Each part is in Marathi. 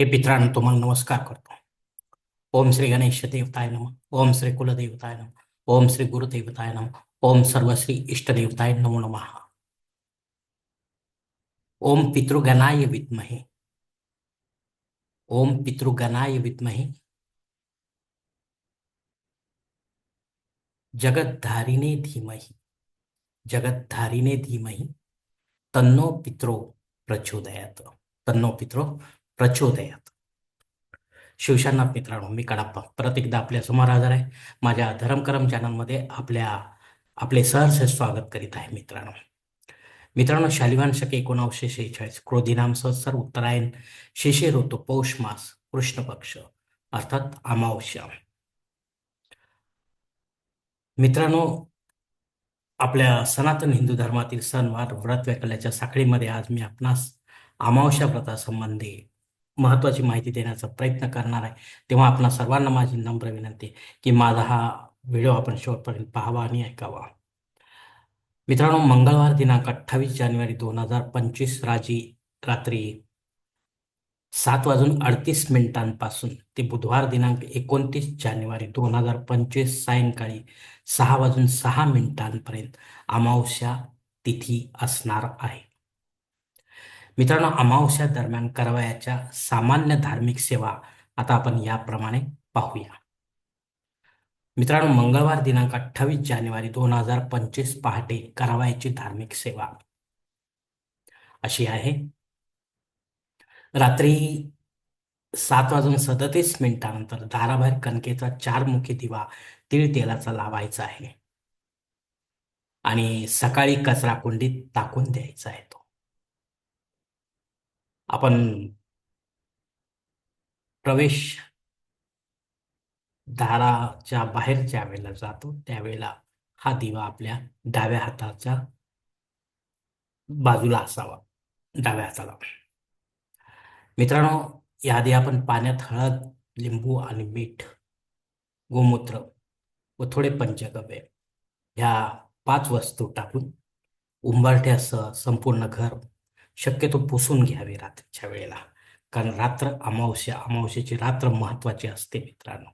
हे पित्रांनो तुम्हाला नमस्कार करतो. ओम श्री गणेश देवताय नम ओम श्री कुलदेवताय नम ओम श्री गुरुदेवताय नम ओम सर्वश्री इष्टदेवताय नमो नमः. ओम पितृगणाय विद्महे. ओम पितृगणाय विद्महे. जगद्धारिणे धीमहि. जगद्धारिणे धीमहि. तन्नो पित्रो प्रचोदयात. तन्नो पित्रो प्रचोदयात. शिवशांना मित्रांनो मी कडाप्पा परत एकदा आपल्यासमोर हजर आहे. माझ्या धरमकरम चॅनलमध्ये आपल्या आपले सहर्ष स्वागत करीत आहे मित्रांनो. मित्रांनो शालिवान शके एकोणावीसशे शेहेचाळीस क्रोधिनाम संवत्सर उत्तरायण शिशिर ऋतू पौष मास कृष्ण पक्ष अर्थात अमावस्या. मित्रांनो आपल्या सनातन हिंदू धर्मातील सणवार व्रत वैकल्याच्या साखळीमध्ये आज मी आपणास अमावस्या व्रतासंबंधी महत्वाची माहिती देण्याचा प्रयत्न करणार आहे. तेव्हा आपणा सर्वांना माझी नम्र विनंती की माझा हा व्हिडिओ आपण शेवटपर्यंत पाहावा आणि ऐकावा. मित्रांनो मंगळवार दिनांक अठ्ठावीस जानेवारी दोन हजार पंचवीस राजी रात्री सात वाजून अडतीस मिनिटांपासून ते बुधवार दिनांक एकोणतीस जानेवारी दोन हजार पंचवीस सायंकाळी सहा वाजून सहा मिनिटांपर्यंत अमावस्या तिथी असणार आहे. मित्रांनो अमावस्या दरम्यान करावयाच्या सामान्य धार्मिक सेवा आता आपण याप्रमाणे पाहूया. मित्रांनो मंगळवार दिनांक अठ्ठावीस जानेवारी दोन हजार पंचवीस पहाटे करावयाची धार्मिक सेवा. अशी आहे. रात्री सात वाजून सदतीस मिनिटानंतर दाराबाहेर कणकेचा चारमुखी दिवा तीळ तेलाचा लावायचा आहे. आणि सकाळी कचरा कुंडीत टाकून द्यायचा आहे तो. आपण प्रवेश दाराच्या बाहेर ज्या वेळेला जातो त्यावेळेला हा दिवा आपल्या डाव्या हाताच्या बाजूला असावा. डाव्या हाताला. मित्रांनो याआधी आपण पाण्यात हळद लिंबू आणि मीठ गोमूत्र व थोडे पंचगव्य ह्या पाच वस्तू टाकून उंबरठ्यासह संपूर्ण घर शक्यतो पुसून घ्यावे रात्रीच्या वेळेला. कारण रात्र अमावस्या अमावस्याची रात्र महत्वाची असते मित्रांनो.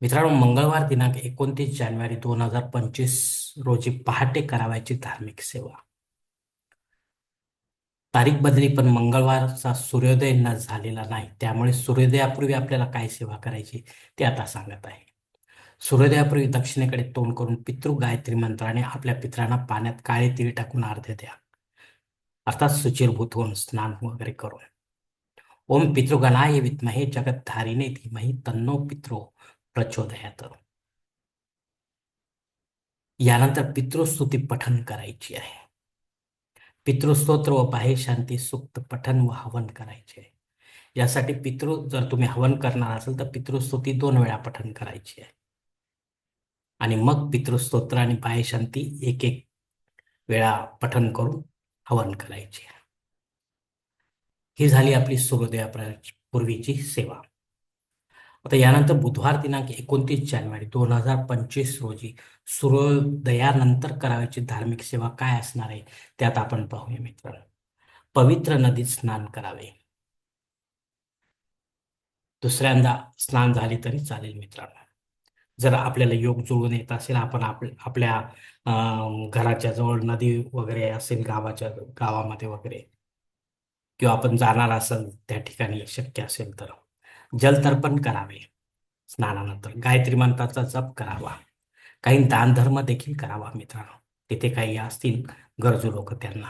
मित्रांनो मंगळवार दिनांक एकोणतीस जानेवारी दोन हजार पंचवीस रोजी पहाटे करावायची धार्मिक सेवा. तारीख बदली पण मंगळवारचा सूर्योदय न झालेला नाही. त्यामुळे सूर्योदयापूर्वी आपल्याला काय सेवा करायची ते आता सांगत आहे. सूर्योदयापूर्वी दक्षिणेकडे तोंड करून पितृ गायत्री मंत्राने आपल्या पित्रांना पाण्यात काळे तिळ टाकून अर्ध्य द्या. अर्थात सुचिरभूत होऊन स्नान वगैरे करून. ओम पितृगणाय विद्महे जगतधारीने धीमही तन्नो पित्रो प्रचोदयात. यानंतर पितृस्तुती पठन करायची आहे. पितृस्तोत्र व बाह्य शांती सुक्त पठन व हवन करायचे. आहे यासाठी पितृ जर तुम्ही हवन करणार असाल तर पितृस्तुती दोन वेळा पठन करायची आहे. आणि मग पितृस्तोत्र आणि बाह्यशांती एक एक वेळा पठन करून हवन करायचे. ही झाली आपली सूर्योदया पूर्वीची सेवा. आता यानंतर बुधवार दिनांक एकोणतीस जानेवारी दोन हजार पंचवीस रोजी सूर्योदयानंतर करावयाची धार्मिक सेवा काय असणार आहे त्यात आपण पाहूया मित्र. पवित्र नदीत स्नान करावे. दुसऱ्यांदा स्नान झाले तरी चालेल मित्रांनो. जर आपल्याला योग जुळून येत असेल आपण आपल्या घराच्या जवळ नदी वगैरे असेल गावाच्या गावामध्ये वगैरे किंवा आपण जाणार असेल त्या ठिकाणी शक्य असेल तर जलतर्पण करावे. स्नानानंतर गायत्री मंत्राचा जप करावा. काही दानधर्म देखील करावा मित्रांनो. तिथे काही असतील गरजू लोक त्यांना.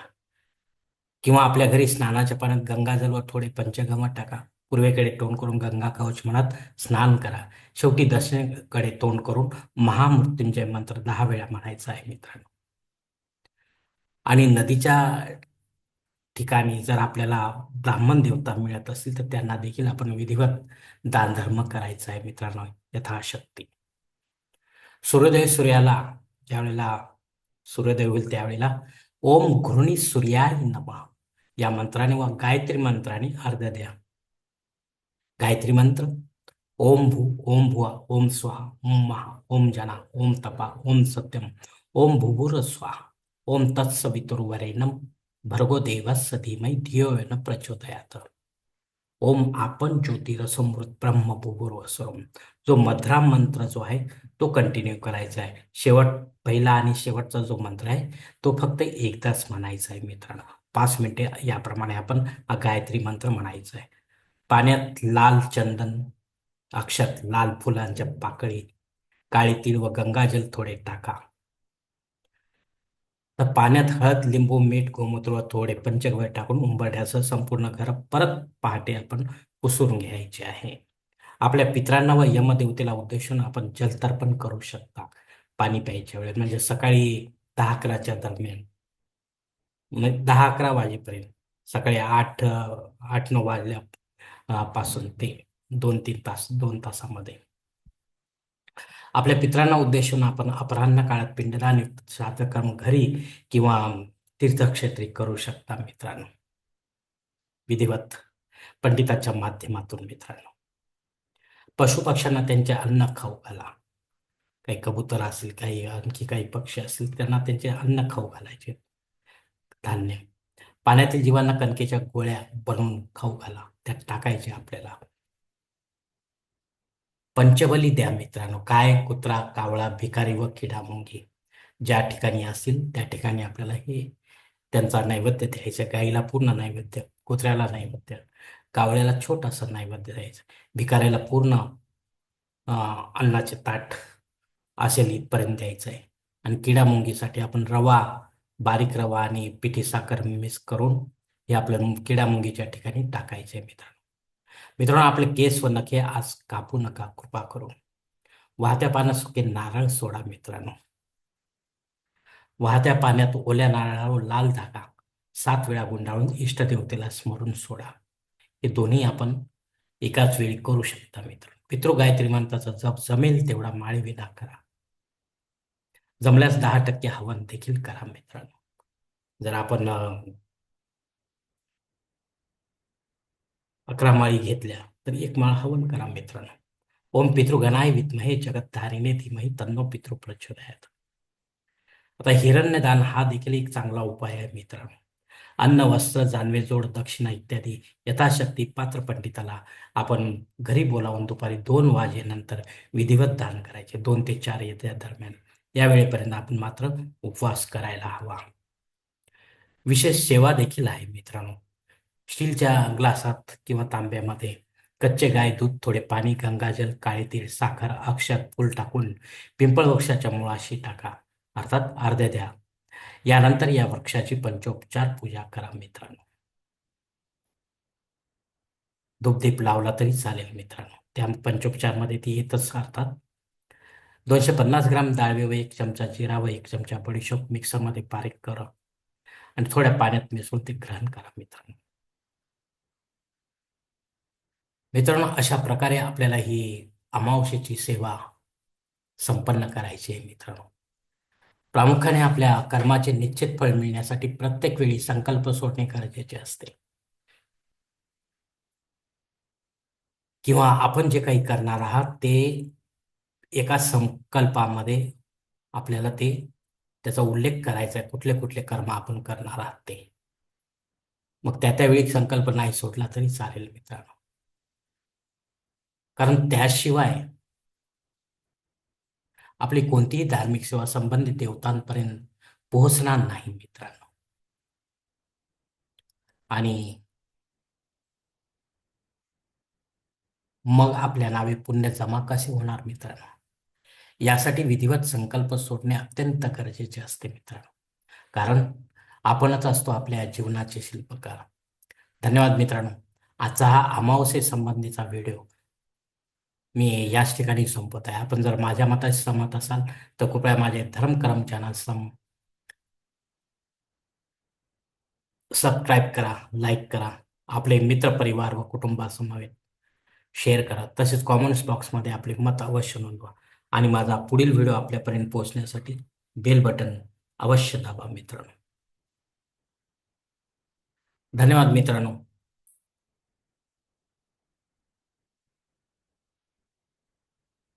किंवा आपल्या घरी स्नानाच्या पाण्यात गंगाजल व थोडे पंचगमत टाका. पूर्वेकडे तोंड करून गंगा कवच म्हणत स्नान करा. शेवटी दक्षिणेकडे तोंड करून महामृत्युंजय मंत्र दहा वेळा म्हणायचा आहे मित्रांनो. आणि नदीच्या ठिकाणी जर आपल्याला ब्राह्मण देवता मिळत असतील तर त्यांना देखील आपण विधिवत दानधर्म करायचा आहे मित्रांनो यथाशक्ती. सूर्योदय सूर्याला ज्यावेळेला सूर्योदय होईल त्यावेळेला ओम घृणी सूर्याय नमा. या मंत्राने व गायत्री मंत्राने अर्ध द्या. गायत्री मंत्र ओम भू ओम भुवा ओम स्वाहा ओम महा ओम जना ओम तपा ओम सत्यम ओम भूभुर स्वाहा ओम तत्सवितुर्वरेणम भर्गो देवस्य धीमहि धियो न प्रचोदयात। ओम आपण ज्योतिरसमृत ब्रह्म भूगुर्वस्वरम जो मधरा मंत्र जो आहे तो कंटिन्यू करायचा आहे. शेवट पहिला आणि शेवटचा जो मंत्र आहे तो फक्त एकदाच म्हणायचा आहे मित्रांनो. पाच मिनिटे याप्रमाणे आपण गायत्री मंत्र म्हणायचा आहे. पाण्यात लाल चंदन अक्षत लाल फुलांच्या पाकळी काळी तीळ व गंगाजल थोडे टाका. तर पाण्यात हळद लिंबू मीठ गोमूत्र व थोडे पंचगव्य टाकून उंबरठ्यासह संपूर्ण घर परत पहाटे आपण पुसून घ्यायचे आहे. आपल्या पित्रांना व यमदेवतेला उद्देशून आपण जलतर्पण करू शकता. पाणी प्यायच्या वेळेस म्हणजे सकाळी दहा अकराच्या दरम्यान. म्हणजे दहा अकरा वाजेपर्यंत. सकाळी आठ आठ नऊ वाजल्या पासून ते दोन तीन तास दोन तासामध्ये. आपल्या पित्रांना उद्देशून आपण अपराह्न काळात पिंडदान श्राद्ध घरी किंवा तीर्थक्षेत्री करू शकता मित्रांनो. विधिवत पंडिताच्या माध्यमातून मित्रांनो. पशुपक्ष्यांना त्यांचे अन्न खाऊ घाला. काही कबूतर असेल काही आणखी काही पक्षी असतील त्यांना त्यांचे अन्न खाऊ घालायचे. धान्य. पाण्यातील जीवांना कणकेच्या गोळ्या बनवून खाऊ घाला. त्यात टाकायचे आपल्याला. पंचबली द्या मित्रांनो. काय कुत्रा कावळा भिकारी व किडा मुंगी ज्या ठिकाणी असतील त्या ठिकाणी आपल्याला हे त्यांचा नैवेद्य द्यायचं. गाईला पूर्ण नैवेद्य कुत्र्याला नैवेद्य कावळ्याला छोटासा नैवेद्य द्यायचं. भिकाऱ्याला पूर्ण अन्नाचे ताट असेल इथपर्यंत द्यायचं आहे. आणि किडा मुंगीसाठी आपण रवा बारीक रवा आणि पिठी साखर मिक्स करून हे आपल्या किडा मुंगीच्या ठिकाणी टाकायचे मित्रांनो. मित्रांनो आपले केस व नखे आज कापू नका कृपा करू वाहत्या पाण्यात सुके नारळ सोडा मित्रांनो. वाहत्या पाण्यात ओल्या नारळावर लाल धागा सात वेळा गुंडाळून इष्टदेवतेला स्मरून सोडा. हे दोन्ही आपण एकाच वेळी करू शकता मित्र पितृ गायत्री मंत्राचा जप जमेल तेवढा माळी विना करा. जमल्यास दहा टक्के हवन देखील करा मित्रांनो. जर आपण अकरा माळी घेतल्या. तर एक माळ हवन करा मित्रांनो. ओम पितृगणाय विद्महे जगतधारिणे धीमही तन्नो पितृ प्रचोदयात. आता हिरण्यदान हा देखील एक चांगला उपाय आहे मित्रांनो. अन्न वस्त्र जानवे जोड दक्षिणा इत्यादी यथाशक्ती पात्र पंडिताला आपण घरी बोलावून दुपारी दोन वाजेनंतर विधिवत दान करायचे. दोन ते चार येत्या दरम्यान या वेळेपर्यंत आपण मात्र उपवास करायला हवा. विशेष सेवा देखील आहे मित्रांनो. स्टीलच्या ग्लासात किंवा तांब्यामध्ये कच्चे गाय दूध थोडे पाणी गंगाजल काळे तीळ साखर अक्षत फूल टाकून पिंपळ वृक्षाच्या मुळाशी टाका. अर्थात अर्ध्या द्या. यानंतर या वृक्षाची पंचोपचार पूजा करा मित्रांनो. दुपदीप लावला तरी चालेल मित्रांनो. त्या पंचोपचारमध्ये ती येतच अर्थात दोनशे पन्नास ग्राम डाळवे व एक चमचा जिरा व एक चमचा बडीशोप मिक्सरमध्ये बारीक करा. आणि थोड्या पाण्यात मिसळून ते ग्रहण करा मित्रांनो. मित्रांनो अशा प्रकारे आपल्याला ही अमावस्येची सेवा संपन्न करायची आहे मित्रांनो. प्रामुख्याने आपल्या कर्माचे निश्चित फळ मिळण्यासाठी प्रत्येक वेळी संकल्प सोडणे गरजेचे असते. किंवा आपण जे काही करणार आहात ते एका संकल्पामध्ये आपल्याला ते त्याचा उल्लेख करायचा आहे कुठले कुठले कर्म आपण करणार आहात ते. मग त्या त्यावेळी संकल्प नाही सोडला तरी चालेल मित्रांनो. कारण त्याशिवाय आपली कोणतीही धार्मिक सेवा संबंधित देवतांपर्यंत पोहोचणार नाही मित्रांनो. आणि मग आपल्या नावे पुण्य जमा कसे होणार मित्रांनो? यासाठी विधिवत संकल्प सोडणे अत्यंत गरजेचे असते मित्रांनो. कारण आपणच असतो आपल्या जीवनाचे शिल्पकार. धन्यवाद मित्रांनो. आजचा हा अमावस्ये संबंधीचा व्हिडिओ मी याच ठिकाणी संपत आहे. आपण जर माझ्या मताशी सहमत असाल तर कृपया माझे धर्म चॅनल सम सबस्क्राईब करा लाईक करा आपले मित्र परिवार व कुटुंबासमवेत शेअर करा. तसेच कॉमेंट्स बॉक्समध्ये आपले मत अवश्य नोंदवा आणि माझा पुढील व्हिडिओ आपल्यापर्यंत पोहोचण्यासाठी बेल बटन अवश्य दाबा मित्रांनो. धन्यवाद मित्रांनो.